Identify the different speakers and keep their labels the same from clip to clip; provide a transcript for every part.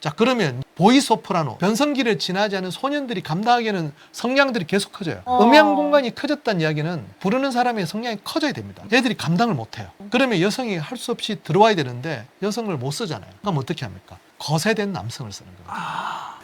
Speaker 1: 자 그러면 보이소프라노 변성기를 지나지 않은 소년들이 감당하기에는 성량들이 계속 커져요.
Speaker 2: 어.
Speaker 1: 음향 공간이 커졌다는 이야기는 부르는 사람의 성량이 커져야 됩니다. 얘들이 감당을 못해요. 그러면 여성이 할 수 없이 들어와야 되는데 여성을 못 쓰잖아요. 그럼 어떻게 합니까? 거세된 남성을 쓰는 겁니다.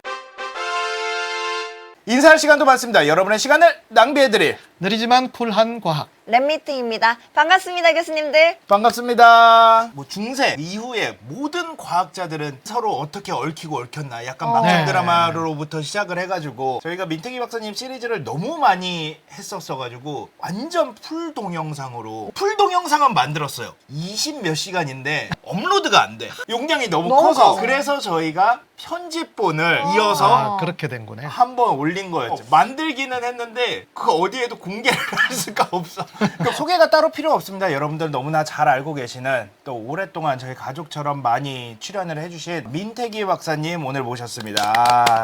Speaker 3: 인사할 시간도 많습니다. 여러분의 시간을 낭비해드릴
Speaker 1: 느리지만 쿨한 과학.
Speaker 2: 랩미팅입니다. 반갑습니다, 교수님들.
Speaker 3: 반갑습니다. 뭐 중세 이후에 모든 과학자들은 서로 어떻게 얽히고 얽혔나 약간
Speaker 2: 어.
Speaker 3: 막장
Speaker 1: 네.
Speaker 3: 드라마로부터 시작을 해가지고 저희가 민태기 박사님 시리즈를 너무 많이 했었어가지고 완전 풀 동영상으로 풀 동영상은 만들었어요. 20 몇 시간인데 업로드가 안 돼. 용량이 너무,
Speaker 2: 너무
Speaker 3: 커서
Speaker 2: 커서.
Speaker 3: 그래서 저희가 편집본을 이어서
Speaker 1: 아, 그렇게 된 거네.
Speaker 3: 한번 올린 거였죠. 만들기는 했는데 그 어디에도 공개를 할 수가 없어. 그 소개가 따로 필요 없습니다. 여러분들 너무나 잘 알고 계시는 또 오랫동안 저희 가족처럼 많이 출연을 해주신 민태기 박사님 오늘 모셨습니다. 아,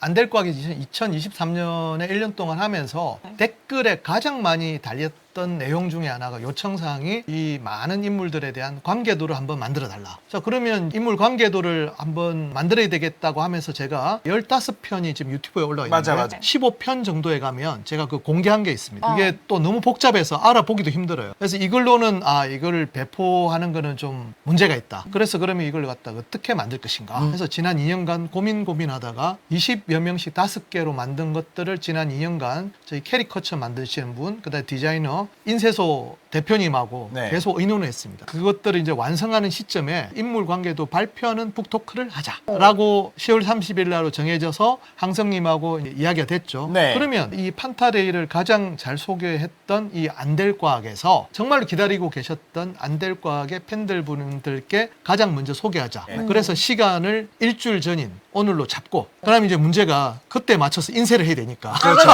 Speaker 1: 안될 과학이 2023년에 1년 동안 하면서 댓글에 가장 많이 달렸 던 내용 중에 하나가 요청 사항이 이 많은 인물들에 대한 관계도를 한번 만들어 달라. 자, 그러면 인물 관계도를 한번 만들어야 되겠다고 하면서 제가 15편이 지금 유튜브에 올라와 있는데
Speaker 3: 맞아, 맞아.
Speaker 1: 15편 정도에 가면 제가 그 공개한 게 있습니다.
Speaker 2: 어.
Speaker 1: 이게 또 너무 복잡해서 알아보기도 힘들어요. 그래서 이걸로는 아, 이걸 배포하는 거는 좀 문제가 있다. 그래서 그러면 이걸 갖다 어떻게 만들 것인가. 그래서 지난 2년간 고민 고민하다가 20여 명씩 다섯 개로 만든 것들을 지난 2년간 저희 캐리커처 만드시는 분, 그다음에 디자이너 인쇄소 대표님하고
Speaker 3: 네.
Speaker 1: 계속 의논을 했습니다. 그것들을 이제 완성하는 시점에 인물 관계도 발표하는 북토크를 하자라고 10월 30일 날로 정해져서 항성님하고 이야기가 됐죠.
Speaker 3: 네.
Speaker 1: 그러면 이 판타레이를 가장 잘 소개했던 이 안될 과학에서 정말로 기다리고 계셨던 안될 과학의 팬들 분들께 가장 먼저 소개하자.
Speaker 3: 네.
Speaker 1: 그래서 시간을 일주일 전인 오늘로 잡고 그다음에 이제 문제가 그때 맞춰서 인쇄를 해야 되니까
Speaker 2: 그쵸.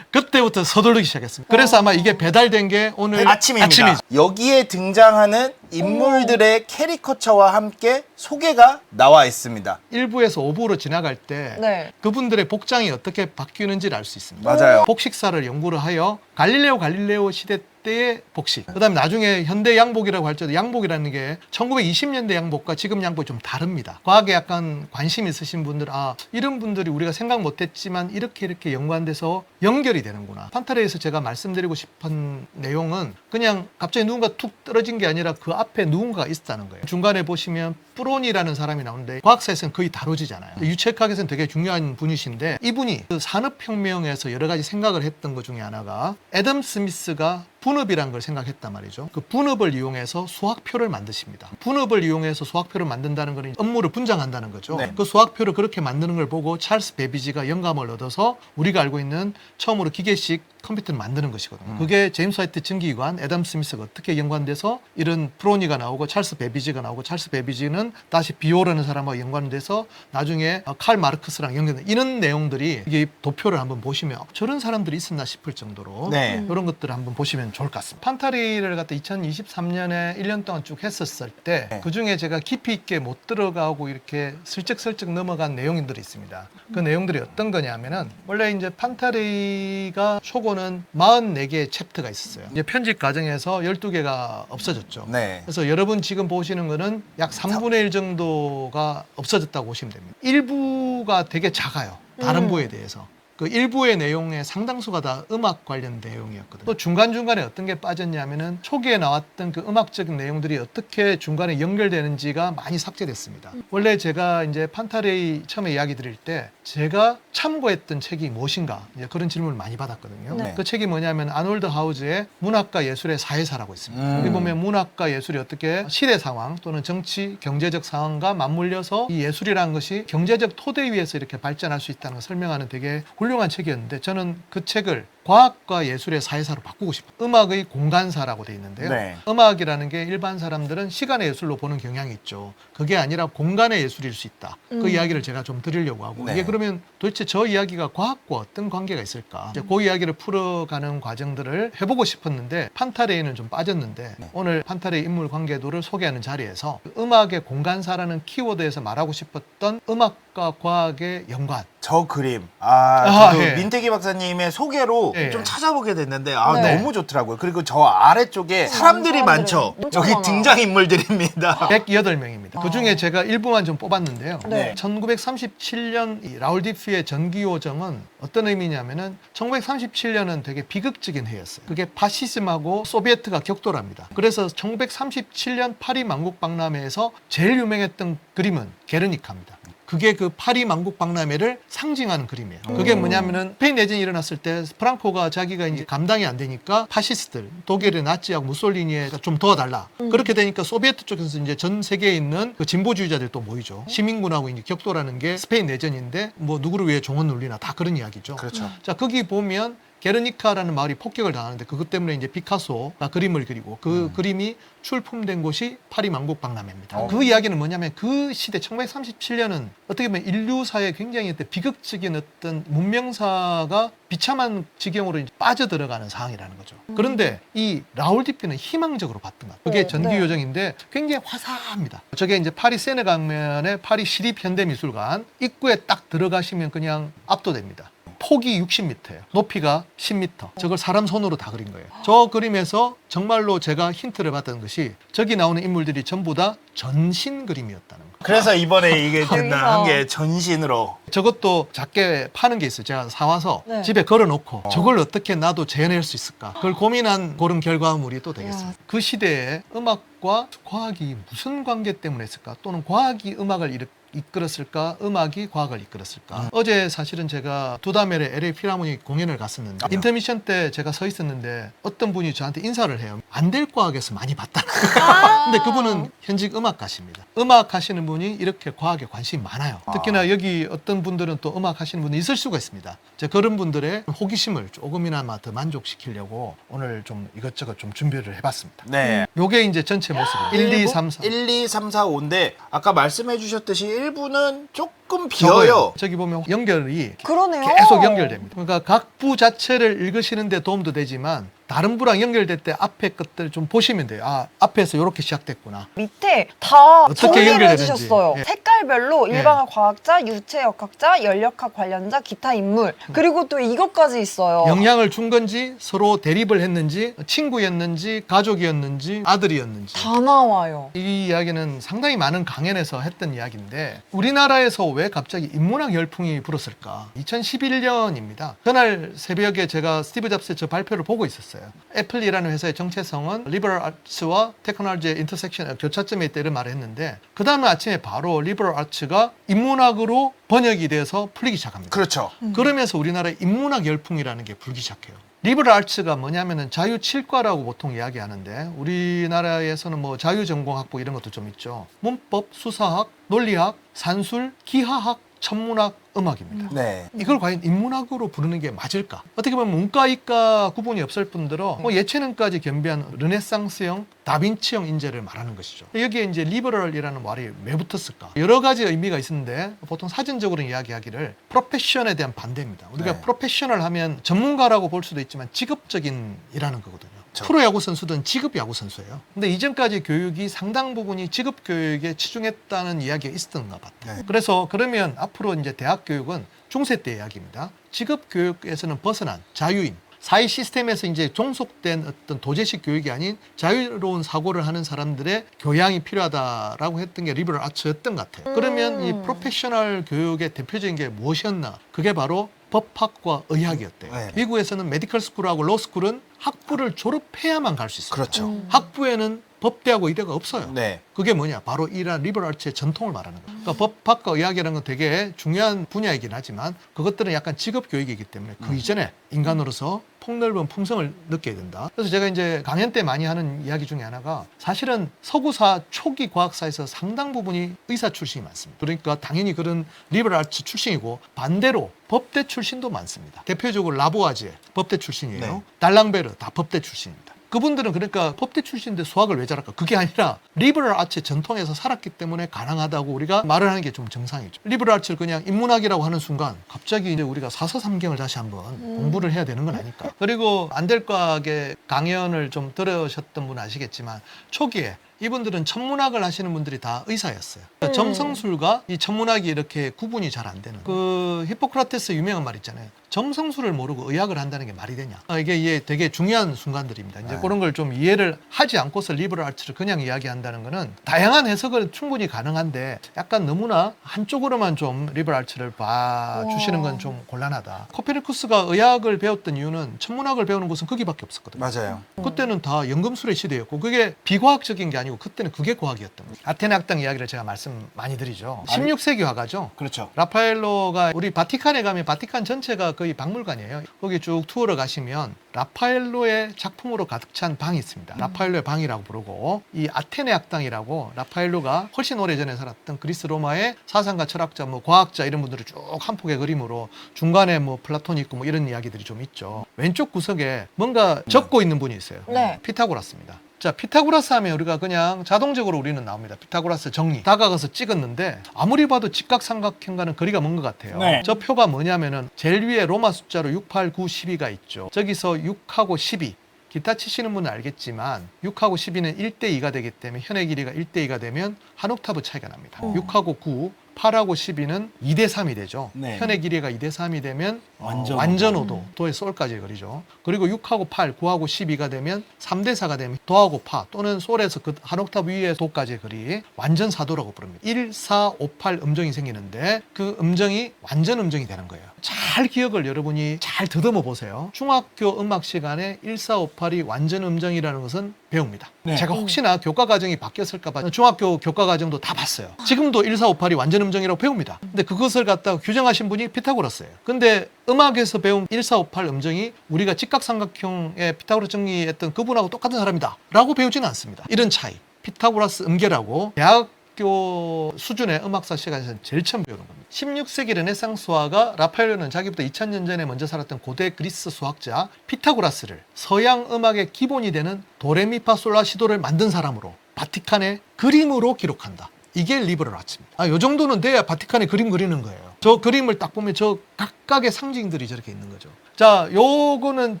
Speaker 1: 그때부터 서두르기 시작했습니다. 그래서 아마 이게 배달된 게 오늘
Speaker 3: 아침입니다.
Speaker 1: 아침이죠.
Speaker 3: 여기에 등장하는 인물들의 캐리커처와 함께 소개가 나와 있습니다.
Speaker 1: 1부에서 5부로 지나갈 때
Speaker 2: 네.
Speaker 1: 그분들의 복장이 어떻게 바뀌는지를 알 수 있습니다.
Speaker 3: 맞아요.
Speaker 1: 복식사를 연구를 하여 갈릴레오 갈릴레오 시대 때의 복식. 그다음에 나중에 현대 양복이라고 할지라도 양복이라는 게 1920년대 양복과 지금 양복이 좀 다릅니다. 과학에 약간 관심 있으신 분들 아 이런 분들이 우리가 생각 못했지만 이렇게 이렇게 연관돼서 연결이 되는구나. 판타레에서 제가 말씀드리고 싶은 내용은 그냥 갑자기 누군가 툭 떨어진 게 아니라 그 앞에 누군가가 있었다는 거예요. 중간에 보시면 프론이라는 사람이 나오는데 과학사에서는 거의 다루지잖아요. 유체학에서는 되게 중요한 분이신데 이분이 그 산업혁명에서 여러 가지 생각을 했던 것 중에 하나가 애덤 스미스가 분업이라는 걸 생각했단 말이죠. 그 분업을 이용해서 수학표를 만드십니다. 분업을 이용해서 수학표를 만든다는 거는 업무를 분장한다는 거죠.
Speaker 3: 네.
Speaker 1: 그 수학표를 그렇게 만드는 걸 보고 찰스 베비지가 영감을 얻어서 우리가 알고 있는 처음으로 기계식 컴퓨터를 만드는 것이거든요. 그게 제임스 화이트 증기관, 애덤 스미스가 어떻게 연관돼서 이런 프로니가 나오고 찰스 베비지가 나오고 찰스 베비지는 다시 비오라는 사람과 연관돼서 나중에 어, 칼 마르크스랑 연결된 이런 내용들이 이게 도표를 한번 보시면 저런 사람들이 있었나 싶을 정도로
Speaker 3: 네.
Speaker 1: 이런 것들을 한번 보시면 좋을 것 같습니다. 판타리를 갖다 2023년에 1년 동안 쭉 했었을 때
Speaker 3: 네.
Speaker 1: 그 중에 제가 깊이 있게 못 들어가고 이렇게 슬쩍슬쩍 넘어간 내용들이 있습니다. 그 내용들이 어떤 거냐면은 원래 이제 판타리가 초고는 44개의 챕터가 있었어요. 이제 편집 과정에서 12개가 없어졌죠.
Speaker 3: 네.
Speaker 1: 그래서 여러분 지금 보시는 거는 약 3분의 1 정도가 없어졌다고 보시면 됩니다. 일부가 되게 작아요. 다른
Speaker 2: 음.
Speaker 1: 부에 대해서. 그 일부의 내용의 상당수가 다 음악 관련 내용이었거든요. 또 중간중간에 어떤 게 빠졌냐면은 초기에 나왔던 그 음악적인 내용들이 어떻게 중간에 연결되는지가 많이 삭제됐습니다. 원래 제가 이제 판타레이 처음에 이야기 드릴 때 제가 참고했던 책이 무엇인가 이제 그런 질문을 많이 받았거든요.
Speaker 3: 네.
Speaker 1: 그 책이 뭐냐면 아놀드 하우즈의 문학과 예술의 사회사라고 있습니다.
Speaker 3: 음.
Speaker 1: 여기 보면 문학과 예술이 어떻게 시대 상황 또는 정치, 경제적 상황과 맞물려서 이 예술이라는 것이 경제적 토대 위에서 이렇게 발전할 수 있다는 걸 설명하는 되게 훌 륭한 책이었는데 저는 그 책을 과학과 예술의 사회사로 바꾸고 싶어요. 음악의 공간사라고 돼 있는데요.
Speaker 3: 네.
Speaker 1: 음악이라는 게 일반 사람들은 시간의 예술로 보는 경향이 있죠. 그게 아니라 공간의 예술일 수 있다. 그
Speaker 2: 음.
Speaker 1: 이야기를 제가 좀 드리려고 하고
Speaker 3: 네.
Speaker 1: 이게 그러면 도대체 저 이야기가 과학과 어떤 관계가 있을까? 이제 그 이야기를 풀어가는 과정들을 해보고 싶었는데 판타레이는 좀 빠졌는데
Speaker 3: 네.
Speaker 1: 오늘 판타레이 인물 관계도를 소개하는 자리에서 음악의 공간사라는 키워드에서 말하고 싶었던 음악과 과학의 연관
Speaker 3: 저 그림. 아,
Speaker 1: 아, 예.
Speaker 3: 민태기 박사님의 소개로
Speaker 1: 예.
Speaker 3: 좀 찾아보게 됐는데 아
Speaker 2: 네.
Speaker 3: 너무 좋더라고요. 그리고 저 아래쪽에 사람들이
Speaker 2: 사람들이
Speaker 3: 많죠.
Speaker 2: 엄청
Speaker 3: 여기
Speaker 2: 많아.
Speaker 3: 등장 인물들입니다.
Speaker 1: 108명입니다. 그 중에 제가 일부만 좀 뽑았는데요.
Speaker 2: 네.
Speaker 1: 1937년 이 라울 디피의 전기요정은 어떤 의미냐면은 1937년은 되게 비극적인 해였어요. 그게 파시즘하고 소비에트가 격돌합니다. 그래서 1937년 파리 만국 박람회에서 제일 유명했던 그림은 게르니카입니다. 그게 그 파리 만국 박람회를 상징하는 그림이에요. 그게
Speaker 2: 음.
Speaker 1: 뭐냐면은 스페인 내전이 일어났을 때 프랑코가 자기가 이제 감당이 안 되니까 파시스트들 독일의 나치하고 무솔리니에 좀 도와달라. 그렇게 되니까 소비에트 쪽에서 이제 전 세계에 있는 그 진보주의자들이 또 모이죠. 시민군하고 이제 격돌하는 게 스페인 내전인데 뭐 누구를 위해 종원 울리나 다 그런 이야기죠.
Speaker 3: 그렇죠.
Speaker 1: 자 거기 보면 게르니카라는 마을이 폭격을 당하는데 그것 때문에 이제 피카소가 그림을 그리고 그 그림이 출품된 곳이 파리 만국 박람회입니다.
Speaker 3: 어.
Speaker 1: 그 이야기는 뭐냐면 그 시대 1937년은 어떻게 보면 인류사에 굉장히 그때 비극적인 어떤 문명사가 비참한 지경으로 이제 빠져들어가는 상황이라는 거죠. 그런데 이 라울 디피는 희망적으로 봤던 것 같아요. 그게
Speaker 2: 네,
Speaker 1: 전기
Speaker 2: 네.
Speaker 1: 요정인데 굉장히 화사합니다. 저게 이제 파리 세네 강면의 파리 시립 현대미술관 입구에 딱 들어가시면 그냥 압도됩니다. 폭이 60m예요. 높이가 10m. 저걸 사람 손으로 다 그린 거예요. 저 그림에서 정말로 제가 힌트를 받은 것이 저기 나오는 인물들이 전부 다 전신 그림이었다는 거.
Speaker 3: 그래서 이번에 이게 된다. 한 게 전신으로
Speaker 1: 저것도 작게 파는 게 있어요. 제가 사와서
Speaker 2: 네.
Speaker 1: 집에 걸어놓고 저걸 어떻게 나도 재현할 수 있을까? 그걸 고민한 그런 결과물이 또 되겠어요.
Speaker 2: 야.
Speaker 1: 그 시대에 음악과 과학이 무슨 관계 때문에 했을까? 또는 과학이 음악을 일으 이끌었을까? 음악이 과학을 이끌었을까? 어제 사실은 제가 두다멜의 LA 필하모닉 공연을 갔었는데
Speaker 3: 아.
Speaker 1: 인터미션 때 제가 서 있었는데 어떤 분이 저한테 인사를 해요. 안 될 과학에서 많이 봤다는
Speaker 2: 아.
Speaker 1: 근데 그분은 현직 음악가십니다. 음악 하시는 분이 이렇게 과학에 관심이 많아요. 특히나 여기 어떤 분들은 또 음악 하시는 분이 있을 수가 있습니다. 제가 그런 분들의 호기심을 조금이나마 더 만족시키려고 오늘 좀 이것저것 좀 준비를 해봤습니다.
Speaker 3: 네.
Speaker 1: 요게 이제 전체 모습이에요. 1, 2, 3, 4.
Speaker 3: 1, 2, 3, 4, 5인데 아까 말씀해 주셨듯이 1부는 조금 비어요.
Speaker 1: 저기 보면 연결이
Speaker 2: 그러네요.
Speaker 1: 계속 연결됩니다. 그러니까 각 부 자체를 읽으시는데 도움도 되지만 다른 부랑 연결될 때 앞에 것들 좀 보시면 돼요. 아, 앞에서 이렇게 시작됐구나.
Speaker 2: 밑에 다
Speaker 1: 어떻게
Speaker 2: 정리를
Speaker 1: 연결되는지.
Speaker 2: 해주셨어요.
Speaker 1: 예.
Speaker 2: 색깔별로
Speaker 1: 예.
Speaker 2: 일반학 과학자, 유체 역학자, 연력학 관련자, 기타 인물 그리고 또 이것까지 있어요.
Speaker 1: 영향을 준 건지 서로 대립을 했는지 친구였는지 가족이었는지 아들이었는지
Speaker 2: 다 나와요.
Speaker 1: 이 이야기는 상당히 많은 강연에서 했던 이야기인데 우리나라에서 왜 갑자기 인문학 열풍이 불었을까? 2011년입니다. 그날 새벽에 제가 스티브 잡스의 저 발표를 보고 있었어요. 애플이라는 회사의 정체성은 리버럴 아츠와 테크놀로지의 인터섹션 교차점에 있다 이런 말을 했는데 그 다음 아침에 바로 리버럴 아츠가 인문학으로 번역이 돼서 풀리기 시작합니다.
Speaker 3: 그렇죠.
Speaker 1: 그러면서 우리나라의 인문학 열풍이라는 게 불기 시작해요. 리버럴 아츠가 뭐냐면은 자유 칠과라고 보통 이야기하는데 우리나라에서는 뭐 자유 전공학부 이런 것도 좀 있죠. 문법, 수사학, 논리학, 산술, 기하학, 천문학, 음악입니다.
Speaker 3: 네.
Speaker 1: 이걸 과연 인문학으로 부르는 게 맞을까? 어떻게 보면 문과, 이과 구분이 없을 뿐더러 뭐 예체능까지 겸비한 르네상스형, 다빈치형 인재를 말하는 것이죠. 여기에 이제 리버럴이라는 말이 왜 붙었을까? 여러 가지 의미가 있는데 보통 사전적으로 이야기하기를 프로페션에 대한 반대입니다. 우리가
Speaker 3: 네.
Speaker 1: 프로페셔널 하면 전문가라고 볼 수도 있지만 직업적인이라는 거거든요.
Speaker 3: 그렇죠.
Speaker 1: 프로야구 선수든 직업 야구 선수예요. 근데 이전까지 교육이 상당 부분이 직업 교육에 치중했다는 이야기가 있었던가 봤다.
Speaker 3: 네.
Speaker 1: 그래서 그러면 앞으로 이제 대학 교육은 중세 때 이야기입니다. 직업 교육에서는 벗어난 자유인 사회 시스템에서 이제 종속된 어떤 도제식 교육이 아닌 자유로운 사고를 하는 사람들의 교양이 필요하다라고 했던 게 리버럴 아츠였던 것 같아요. 그러면 이
Speaker 2: 음.
Speaker 1: 프로페셔널 교육의 대표적인 게 무엇이었나? 그게 바로 법학과 의학이었대요.
Speaker 3: 네.
Speaker 1: 미국에서는 메디컬 스쿨하고 로스쿨은 학부를 졸업해야만 갈 수 있어요.
Speaker 3: 그렇죠.
Speaker 2: 음.
Speaker 1: 학부에는 법대하고 의대가 없어요.
Speaker 3: 네.
Speaker 1: 그게 뭐냐? 바로 이러한 리버럴 아츠의 전통을 말하는 거예요. 그러니까 법학과 의학이라는 건 되게 중요한 분야이긴 하지만 그것들은 약간 직업 교육이기 때문에 그 이전에 인간으로서 폭넓은 품성을 느껴야 된다. 그래서 제가 이제 강연 때 많이 하는 이야기 중에 하나가 사실은 서구사 초기 과학사에서 상당 부분이 의사 출신이 많습니다. 그러니까 당연히 그런 리버럴 아츠 출신이고 반대로 법대 출신도 많습니다. 대표적으로 라보아제 법대 출신이에요.
Speaker 3: 네.
Speaker 1: 달랑베르 다 법대 출신입니다. 그분들은 그러니까 법대 출신인데 수학을 왜 잘할까? 그게 아니라 리버럴 아츠 전통에서 살았기 때문에 가능하다고 우리가 말을 하는 게 좀 정상이죠. 리버럴 아츠를 그냥 인문학이라고 하는 순간 갑자기 이제 우리가 사서삼경을 다시 한번 공부를 해야 되는 건 아닐까? 그리고 안될과학의 강연을 좀 들으셨던 분 아시겠지만 초기에 이분들은 천문학을 하시는 분들이 다 의사였어요. 그러니까
Speaker 2: 음.
Speaker 1: 점성술과 이 천문학이 이렇게 구분이 잘 안 되는. 그 히포크라테스 유명한 말 있잖아요. 점성술을 모르고 의학을 한다는 게 말이 되냐? 아, 이게, 이게 되게 중요한 순간들입니다. 이제
Speaker 3: 네.
Speaker 1: 그런 걸 좀 이해를 하지 않고서 리버럴 아츠를 그냥 이야기한다는 거는 다양한 해석은 충분히 가능한데 약간 너무나 한쪽으로만 좀 리버럴 아츠를 봐주시는 건 좀 곤란하다. 코페르쿠스가 의학을 배웠던 이유는 천문학을 배우는 곳은 거기밖에 없었거든요.
Speaker 3: 맞아요.
Speaker 1: 그때는 다 연금술의 시대였고 그게 비과학적인 게 아니 고 그때는 그게 과학이었던 거예요. 아테네 학당 이야기를 제가 말씀 많이 드리죠.
Speaker 3: 아니-
Speaker 1: 16세기 화가죠.
Speaker 3: 그렇죠.
Speaker 1: 라파엘로가 우리 바티칸에 가면 바티칸 전체가 거의 박물관이에요. 거기 쭉 투어를 가시면 라파엘로의 작품으로 가득 찬 방이 있습니다. 라파엘로의 방이라고 부르고 이 아테네 학당이라고 라파엘로가 훨씬 오래전에 살았던 그리스 로마의 사상가, 철학자, 뭐 과학자 이런 분들을 쭉 한 폭의 그림으로 중간에 뭐 플라톤이 있고 뭐 이런 이야기들이 좀 있죠. 왼쪽 구석에 뭔가 적고 있는 분이 있어요.
Speaker 2: 네.
Speaker 1: 피타고라스입니다. 자, 피타고라스 하면 우리가 그냥 자동적으로 우리는 나옵니다. 피타고라스 정리. 다가가서 찍었는데 아무리 봐도 직각삼각형과는 거리가 먼 것 같아요.
Speaker 3: 네.
Speaker 1: 저 표가 뭐냐면은 제일 위에 로마 숫자로 6, 8, 9, 12가 있죠. 저기서 6하고 12. 기타 치시는 분은 알겠지만 6하고 12는 1대 2가 되기 때문에 현의 길이가 1대 2가 되면 한 옥타브 차이가 납니다.
Speaker 2: 음.
Speaker 1: 6하고 9, 8하고 12는 2대 3이 되죠.
Speaker 3: 네.
Speaker 1: 현의 길이가 2대 3이 되면
Speaker 3: 완전
Speaker 1: 어, 완전
Speaker 2: 오도.
Speaker 1: 도의 솔까지 거리죠. 그리고 6하고 8, 9하고 12가 되면 3대 4가 되면 도하고 파 또는 솔에서 그 한 옥타브 위의 도까지의 거리 완전 사도라고 부릅니다. 1, 4, 5, 8 음정이 생기는데 그 음정이 완전 음정이 되는 거예요. 잘 기억을 여러분이 잘 더듬어 보세요. 중학교 음악 시간에 1, 4, 5, 8이 완전 음정이라는 것은 배웁니다.
Speaker 3: 네.
Speaker 1: 제가 혹시나 교과 과정이 바뀌었을까봐 중학교 교과 과정도 다 봤어요. 지금도 1, 4, 5, 8이 완전 음정이라고 배웁니다. 근데 그것을 갖다가 규정하신 분이 피타고라스예요. 근데 음악에서 배운 1, 4, 5, 8 음정이 우리가 직각삼각형의 피타고라스 정리했던 그분하고 똑같은 사람이다. 라고 배우지는 않습니다. 이런 차이. 피타고라스 음계라고 대학교 수준의 음악사 시간에서는 제일 처음 배우는 겁니다. 16세기 르네상스 화가 라파엘로는 자기보다 2000년 전에 먼저 살았던 고대 그리스 수학자 피타고라스를 서양 음악의 기본이 되는 도레미파솔라시도를 만든 사람으로 바티칸의 그림으로 기록한다. 이게 리버럴 아츠입니다. 아, 요 정도는 돼야 바티칸에 그림 그리는 거예요. 저 그림을 딱 보면 저 각각의 상징들이 저렇게 있는 거죠. 자, 요거는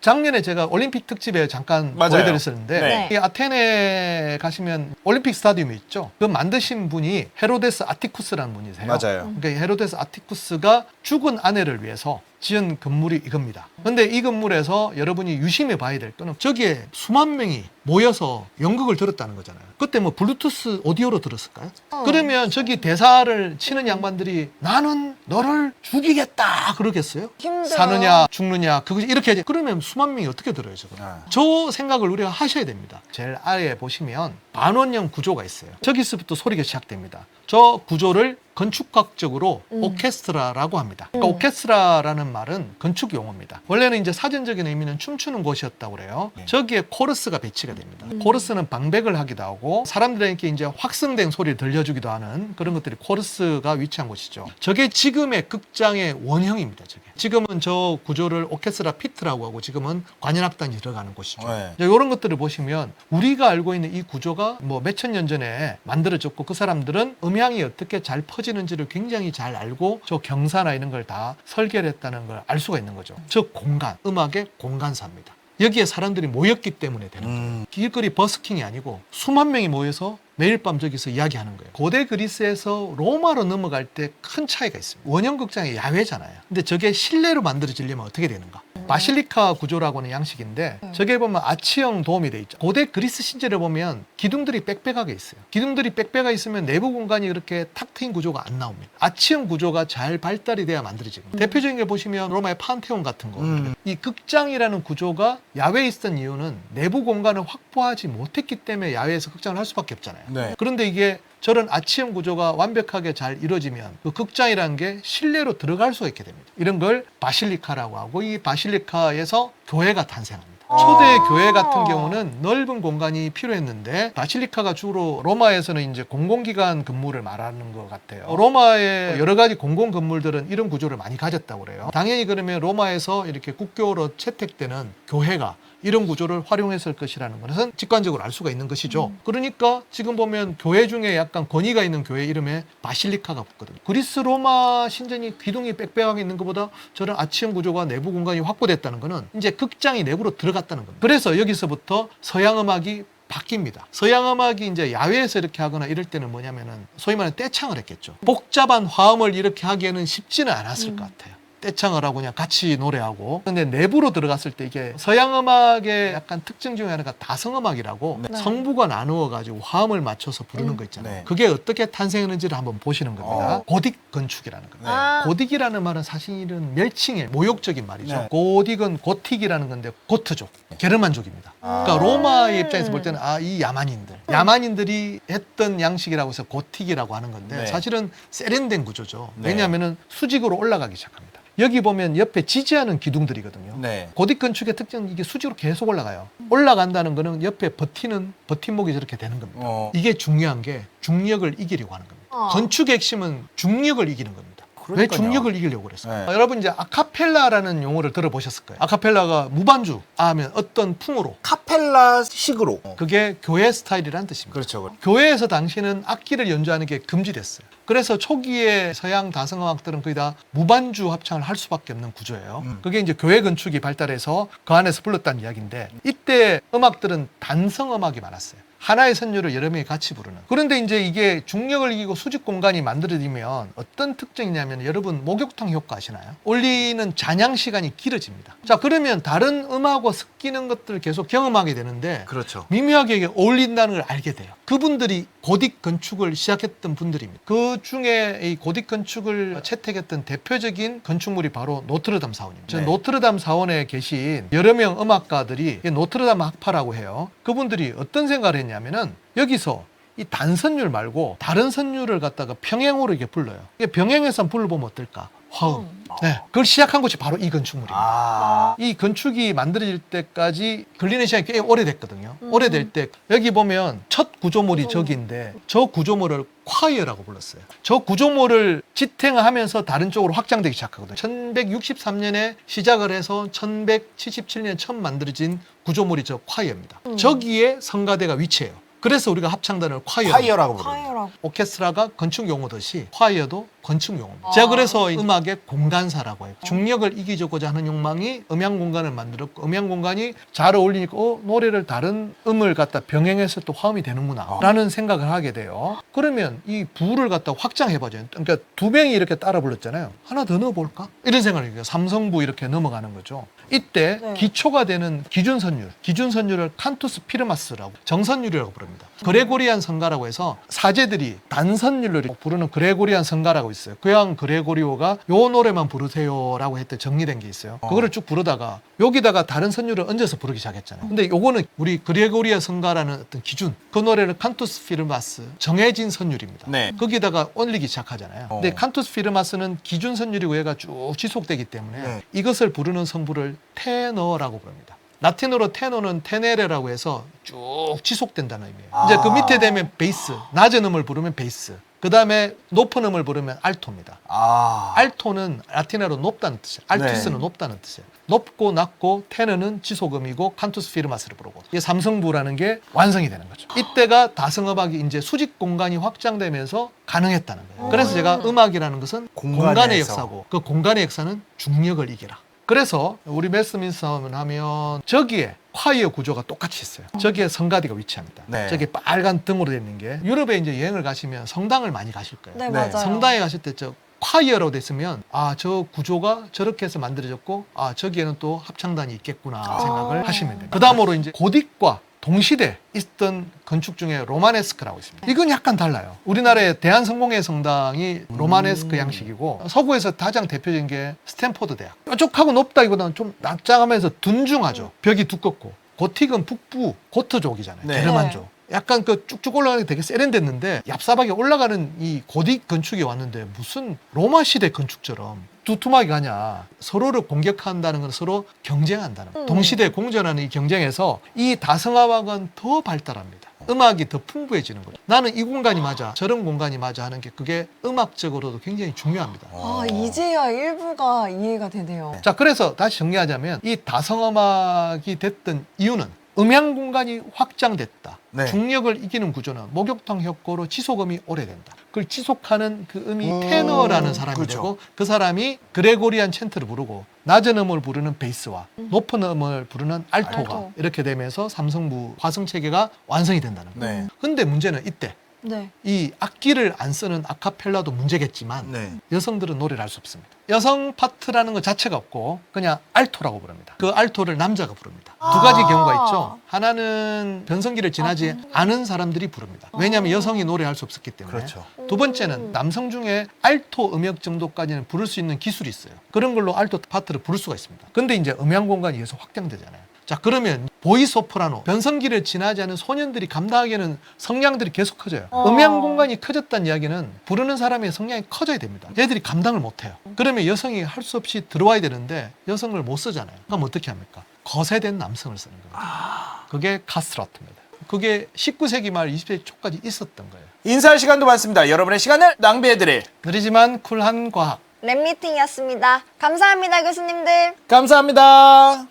Speaker 1: 작년에 제가 올림픽 특집에 잠깐
Speaker 3: 맞아요.
Speaker 1: 보여드렸었는데
Speaker 3: 네.
Speaker 1: 이 아테네 가시면 올림픽 스타디움이 있죠. 그 만드신 분이 헤로데스 아티쿠스라는 분이세요.
Speaker 3: 맞아요.
Speaker 1: 그러니까 헤로데스 아티쿠스가 죽은 아내를 위해서 지은 건물이 이겁니다. 근데 이 건물에서 여러분이 유심히 봐야 될 거는 저기에 수만 명이 모여서 연극을 들었다는 거잖아요. 그때 뭐 블루투스 오디오로 들었을까요?
Speaker 2: 어.
Speaker 1: 그러면 저기 대사를 치는 양반들이 나는 너를 죽이겠다 그러겠어요?
Speaker 2: 힘들어요.
Speaker 1: 사느냐 죽느냐 그거 이렇게 하지. 그러면 수만 명이 어떻게 들어요 저거?
Speaker 3: 아.
Speaker 1: 저 생각을 우리가 하셔야 됩니다. 제일 아래에 보시면 반원형 구조가 있어요. 저기서부터 소리가 시작됩니다. 저 구조를 건축학적으로
Speaker 2: 음.
Speaker 1: 오케스트라라고 합니다. 그러니까
Speaker 2: 음.
Speaker 1: 오케스트라라는 말은 건축 용어입니다. 원래는 이제 사전적인 의미는 춤추는 곳이었다고 그래요.
Speaker 3: 네.
Speaker 1: 저기에 코러스가 배치가 됩니다.
Speaker 2: 음.
Speaker 1: 코러스는 방백을 하기도 하고 사람들에게 이제 확성된 소리를 들려주기도 하는 그런 것들이 코러스가 위치한 곳이죠. 저게 지금의 극장의 원형입니다. 저게. 지금은 저 구조를 오케스트라 피트라고 하고 지금은 관현악단이 들어가는 곳이죠.
Speaker 3: 네.
Speaker 1: 이런 것들을 보시면 우리가 알고 있는 이 구조가 뭐 몇 천 년 전에 만들어졌고 그 사람들은 음향 이 어떻게 잘 퍼지는지를 굉장히 잘 알고 저 경사나 이런 걸 다 설계를 했다는 걸 알 수가 있는 거죠. 저 공간, 음악의 공간사입니다. 여기에 사람들이 모였기 때문에 되는 거예요.
Speaker 3: 음.
Speaker 1: 길거리 버스킹이 아니고 수만 명이 모여서 매일 밤 저기서 이야기하는 거예요. 고대 그리스에서 로마로 넘어갈 때 큰 차이가 있습니다. 원형 극장이 야외잖아요. 근데 저게 실내로 만들어지려면 어떻게 되는가? 바실리카 구조라고 하는 양식인데
Speaker 2: 음.
Speaker 1: 저게 보면 아치형 도움이 돼 있죠. 고대 그리스 신제를 보면 기둥들이 빽빽하게 있어요. 기둥들이 빽빽하게 있으면 내부 공간이 그렇게 탁 트인 구조가 안 나옵니다. 아치형 구조가 잘 발달이 돼야 만들어지거든요. 대표적인 게 보시면 로마의 판테온 같은 거.
Speaker 3: 음.
Speaker 1: 이 극장이라는 구조가 야외에 있었던 이유는 내부 공간을 확보하지 못했기 때문에 야외에서 극장을 할 수밖에 없잖아요.
Speaker 3: 네.
Speaker 1: 그런데 이게 저런 아치형 구조가 완벽하게 잘 이루어지면 그 극장이라는 게 실내로 들어갈 수가 있게 됩니다. 이런 걸 바실리카라고 하고 이 바실리카에서 교회가 탄생합니다. 초대
Speaker 2: 아.
Speaker 1: 교회 같은 경우는 넓은 공간이 필요했는데 바실리카가 주로 로마에서는 이제 공공기관 근무를 말하는 것 같아요. 로마의 여러 가지 공공 건물들은 이런 구조를 많이 가졌다고 그래요. 당연히 그러면 로마에서 이렇게 국교로 채택되는 교회가 이런 구조를 활용했을 것이라는 것은 직관적으로 알 수가 있는 것이죠. 그러니까 지금 보면 교회 중에 약간 권위가 있는 교회 이름에 바실리카가 붙거든요. 그리스 로마 신전이 기둥이 빽빽하게 있는 것보다 저런 아치형 구조가 내부 공간이 확보됐다는 것은 이제 극장이 내부로 들어갔다는 겁니다. 그래서 여기서부터 서양 음악이 바뀝니다. 서양 음악이 이제 야외에서 이렇게 하거나 이럴 때는 뭐냐면은 소위 말하는 떼창을 했겠죠. 복잡한 화음을 이렇게 하기에는 쉽지는 않았을
Speaker 2: 음.
Speaker 1: 것 같아요. 떼창을 하고 그냥 같이 노래하고 근데 내부로 들어갔을 때 이게 서양 음악의 약간 특징 중에 하나가 다성 음악이라고
Speaker 2: 네.
Speaker 1: 성부가 나누어 가지고 화음을 맞춰서 부르는
Speaker 2: 음.
Speaker 1: 거 있잖아요.
Speaker 3: 네.
Speaker 1: 그게 어떻게 탄생했는지를 한번 보시는 겁니다.
Speaker 3: 어.
Speaker 1: 고딕 건축이라는 겁니다.
Speaker 3: 네.
Speaker 2: 아,
Speaker 1: 고딕이라는 말은 사실은 멸칭의 모욕적인 말이죠.
Speaker 3: 네.
Speaker 1: 고딕은 고틱이라는 건데 고트족, 게르만족입니다.
Speaker 3: 아.
Speaker 1: 그러니까 로마의
Speaker 2: 음.
Speaker 1: 입장에서 볼 때는 아 이 야만인들, 야만인들이 했던 양식이라고 해서 고틱이라고 하는 건데
Speaker 3: 네.
Speaker 1: 사실은 세련된 구조죠.
Speaker 3: 네.
Speaker 1: 왜냐하면 수직으로 올라가기 시작합니다. 여기 보면 옆에 지지하는 기둥들이거든요.
Speaker 3: 네.
Speaker 1: 고딕 건축의 특징은 이게 수직으로 계속 올라가요. 올라간다는 거는 옆에 버티는 버팀목이 저렇게 되는 겁니다.
Speaker 3: 어.
Speaker 1: 이게 중요한 게 중력을 이기려고 하는 겁니다.
Speaker 2: 어.
Speaker 1: 건축의 핵심은 중력을 이기는 겁니다. 왜
Speaker 3: 그러니까요.
Speaker 1: 중력을 이기려고 그랬어요?
Speaker 3: 네.
Speaker 1: 어, 여러분 이제 아카펠라라는 용어를 들어보셨을 거예요. 아카펠라가 무반주 하면 어떤 풍으로
Speaker 3: 카펠라식으로.
Speaker 1: 그게 교회 스타일이라는 뜻입니다.
Speaker 3: 그렇죠.
Speaker 1: 교회에서 당시는 악기를 연주하는 게 금지됐어요. 그래서 초기에 서양 다성음악들은 거의 다 무반주 합창을 할 수밖에 없는 구조예요.
Speaker 3: 음.
Speaker 1: 그게 이제 교회 건축이 발달해서 그 안에서 불렀다는 이야기인데 이때 음악들은 단성 음악이 많았어요. 하나의 선율을 여러 명이 같이 부르는. 그런데 이제 이게 중력을 이기고 수직 공간이 만들어지면 어떤 특징이냐면 여러분 목욕탕 효과 아시나요? 올리는 잔향 시간이 길어집니다. 자 그러면 다른 음악과 섞이는 것들을 계속 경험하게 되는데
Speaker 3: 그렇죠.
Speaker 1: 미묘하게 이게 어울린다는 걸 알게 돼요. 그분들이 고딕 건축을 시작했던 분들입니다. 그 중에 이 고딕 건축을 채택했던 대표적인 건축물이 바로 노트르담 사원입니다. 저
Speaker 3: 네.
Speaker 1: 노트르담 사원에 계신 여러 명 음악가들이 이 노트르담 학파라고 해요. 그분들이 어떤 생각을 했냐 면은 여기서 이 단선율 말고 다른 선율을 갖다가 평행으로 이게 불러요. 이게 병행해서 한번 불러보면 어떨까? 화음.
Speaker 2: 음.
Speaker 1: 네, 그걸 시작한 곳이 바로 이 건축물입니다.
Speaker 3: 아.
Speaker 1: 이 건축이 만들어질 때까지 걸리는 시간이 꽤 오래됐거든요.
Speaker 2: 음.
Speaker 1: 오래될 때 여기 보면 첫 구조물이
Speaker 2: 구조물.
Speaker 1: 저기인데 저 구조물을 콰이어라고 불렀어요. 저 구조물을 지탱하면서 다른 쪽으로 확장되기 시작하거든요. 1163년에 시작을 해서 1177년 처음 만들어진 구조물이 저 콰이어입니다.
Speaker 2: 음.
Speaker 1: 저기에 성가대가 위치해요. 그래서 우리가 합창단을 콰이어.
Speaker 3: 파이어라고 부르는.
Speaker 2: 파이어라고.
Speaker 1: 오케스트라가 건축 용어듯이 콰이어도 건축 용어입니다.
Speaker 2: 아.
Speaker 1: 제가 그래서 이 음악의 공간사라고 해요. 중력을 이기고자 하는 욕망이 음향 공간을 만들었고 음향 공간이 잘 어울리니까 어, 노래를 다른 음을 갖다 병행해서 또 화음이 되는구나
Speaker 3: 어.
Speaker 1: 라는 생각을 하게 돼요. 그러면 이 부를 갖다 확장해봐줘요. 그러니까 두 명이 이렇게 따라 불렀잖아요. 하나 더 넣어볼까? 이런 생각을 해요. 삼성부 이렇게 넘어가는 거죠. 이때
Speaker 2: 네.
Speaker 1: 기초가 되는 기준선율, 기준선율을 칸투스 피르마스라고 정선율이라고 부릅니다. 그레고리안 성가라고 해서 사제들이 단선율로 부르는 그레고리안 성가라고 있어요. 교양 그레고리오가 요 노래만 부르세요라고 했때 정리된 게 있어요.
Speaker 3: 어.
Speaker 1: 그거를 쭉 부르다가 여기다가 다른 선율을 얹어서 부르기 시작했잖아요. 근데 요거는 우리 그레고리안 성가라는 어떤 기준, 그 노래를 칸투스 피르마스 정해진 선율입니다.
Speaker 3: 네.
Speaker 1: 거기다가 올리기 시작하잖아요.
Speaker 3: 어.
Speaker 1: 근데 칸투스 피르마스는 기준 선율이고 얘가 쭉 지속되기 때문에
Speaker 3: 네.
Speaker 1: 이것을 부르는 성부를 테너라고 부릅니다. 라틴어로 테너는 테네레라고 해서 쭉 지속된 다는 의미예요.
Speaker 3: 아.
Speaker 1: 이제 그 밑에 되면 베이스, 낮은 음을 부르면 베이스. 그 다음에 높은 음을 부르면 알토입니다.
Speaker 3: 아.
Speaker 1: 알토는 라틴어로 높다는 뜻이에요. 알투스는
Speaker 3: 네.
Speaker 1: 높다는 뜻이에요. 높고 낮고 테너는 지속음이고 칸투스 피르마스를 부르고 이게 삼성부라는 게 완성이 되는 거죠. 이때가 다성음악이 이제 수직 공간이 확장되면서 가능했다는 거예요. 그래서
Speaker 2: 음.
Speaker 1: 제가 음악이라는 것은
Speaker 3: 공간에서.
Speaker 1: 공간의 역사고 그 공간의 역사는 중력을 이기라. 그래서 우리 메스민스하면 하면 저기에 콰이어 구조가 똑같이 있어요. 저기에 성가디가 위치합니다.
Speaker 3: 네.
Speaker 1: 저기 빨간 등으로 되어 있는 게 유럽에 이제 여행을 가시면 성당을 많이 가실 거예요.
Speaker 2: 네,
Speaker 3: 네.
Speaker 2: 맞아요.
Speaker 1: 성당에 가실 때저 콰이어로 됐으면 아 저 구조가 저렇게 해서 만들어졌고 아 저기에는 또 합창단이 있겠구나
Speaker 3: 아.
Speaker 1: 생각을 하시면 됩니다. 그 다음으로 이제 고딕과 동시대 있던 건축 중에 로마네스크라고 있습니다. 이건 약간 달라요. 우리나라의 대한성공회 성당이 로마네스크
Speaker 3: 음.
Speaker 1: 양식이고 서구에서 가장 대표적인 게 스탠포드 대학. 뾰족하고 높다기보다는 좀 납작하면서 둔중하죠. 벽이 두껍고 고틱은 북부 고트족이잖아요.
Speaker 3: 네.
Speaker 1: 게르만족. 약간 그 쭉쭉 올라가는 게 되게 세련됐는데 얍삽하게 올라가는 이 고딕 건축이 왔는데 무슨 로마 시대 건축처럼 두툼하게 가냐 서로를 공격한다는 건 서로 경쟁한다는.
Speaker 2: 음.
Speaker 1: 동시대 공존하는 이 경쟁에서 이 다성음악은 더 발달합니다. 음악이 더 풍부해지는 거죠. 나는 이 공간이 맞아, 저런 공간이 맞아 하는 게 그게 음악적으로도 굉장히 중요합니다.
Speaker 2: 아, 이제야 일부가 이해가 되네요.
Speaker 1: 자, 그래서 다시 정리하자면 이 다성음악이 됐던 이유는 음향 공간이 확장됐다.
Speaker 3: 네.
Speaker 1: 중력을 이기는 구조는 목욕탕 효과로 지속음이 오래된다. 그걸 지속하는 그 음이
Speaker 3: 음,
Speaker 1: 테너라는 사람이
Speaker 3: 그렇죠.
Speaker 1: 되고 그 사람이 그레고리안 첸트를 부르고 낮은 음을 부르는 베이스와 높은 음을 부르는 알토가
Speaker 2: 알토.
Speaker 1: 이렇게 되면서 삼성부 화성 체계가 완성이 된다는 거예요.
Speaker 3: 네.
Speaker 1: 근데 문제는 이때
Speaker 2: 네.
Speaker 1: 이 악기를 안 쓰는 아카펠라도 문제겠지만
Speaker 3: 네.
Speaker 1: 여성들은 노래를 할 수 없습니다. 여성 파트라는 것 자체가 없고 그냥 알토라고 부릅니다. 그 알토를 남자가 부릅니다. 두 가지
Speaker 2: 아.
Speaker 1: 경우가 있죠. 하나는 변성기를 지나지 않은 사람들이 부릅니다. 왜냐하면 여성이 노래할 수 없었기 때문에.
Speaker 3: 그렇죠.
Speaker 1: 두 번째는 남성 중에 알토 음역 정도까지는 부를 수 있는 기술이 있어요. 그런 걸로 알토 파트를 부를 수가 있습니다. 근데 이제 음향 공간이 계속 확장되잖아요. 자 그러면 보이 소프라노 변성기를 지나지 않은 소년들이 감당하기에는 성량들이 계속 커져요.
Speaker 2: 어.
Speaker 1: 음향 공간이 커졌다는 이야기는 부르는 사람의 성량이 커져야 됩니다. 얘들이 감당을 못해요. 그러면 여성이 할 수 없이 들어와야 되는데 여성을 못 쓰잖아요. 그럼 어떻게 합니까? 거세된 남성을 쓰는 겁니다. 그게 카스라트입니다. 그게 19세기 말 20세기 초까지 있었던 거예요.
Speaker 3: 인사할 시간도 많습니다. 여러분의 시간을 낭비해드릴
Speaker 1: 느리지만 쿨한 과학.
Speaker 2: 랩미팅이었습니다. 감사합니다, 교수님들.
Speaker 3: 감사합니다.